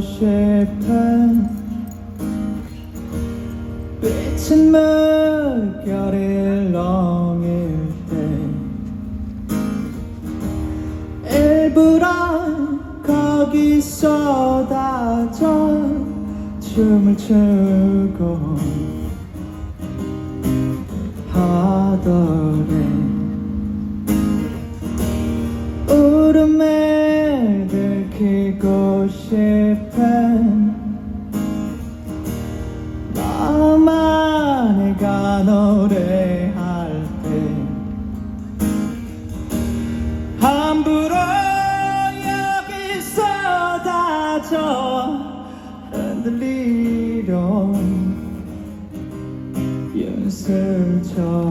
싶은 빛은 물결이 렁일 때 일부러 거기 쏟아져 춤을 추고 하더래 싶은 나만 내가 노래할 때 함부로 여기 쏟아져 흔들리려 연슬처럼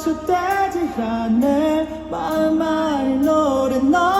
멈춰대지 않네. 마음의 노래 너